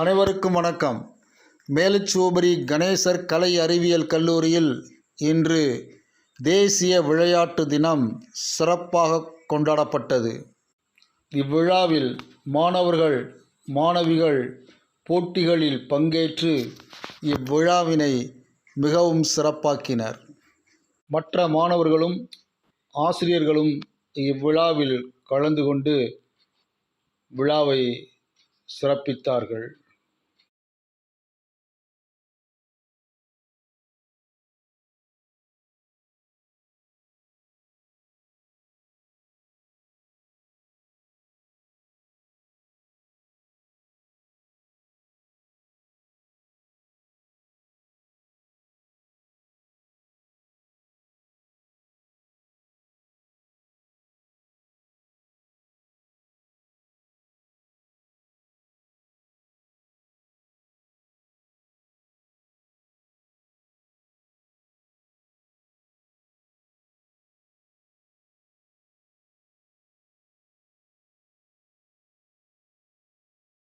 அனைவருக்கும் வணக்கம். மேலச்சூபரி கணேசர் கலை அறிவியல் கல்லூரியில் இன்று தேசிய விளையாட்டு தினம் சிறப்பாக கொண்டாடப்பட்டது. இவ்விழாவில் மாணவர்கள் மாணவிகள் போட்டிகளில் பங்கேற்று இவ்விழாவினை மிகவும் சிறப்பாக்கினர். மற்ற மாணவர்களும் ஆசிரியர்களும் இவ்விழாவில் கலந்து கொண்டு விழாவை சிறப்பித்தார்கள்.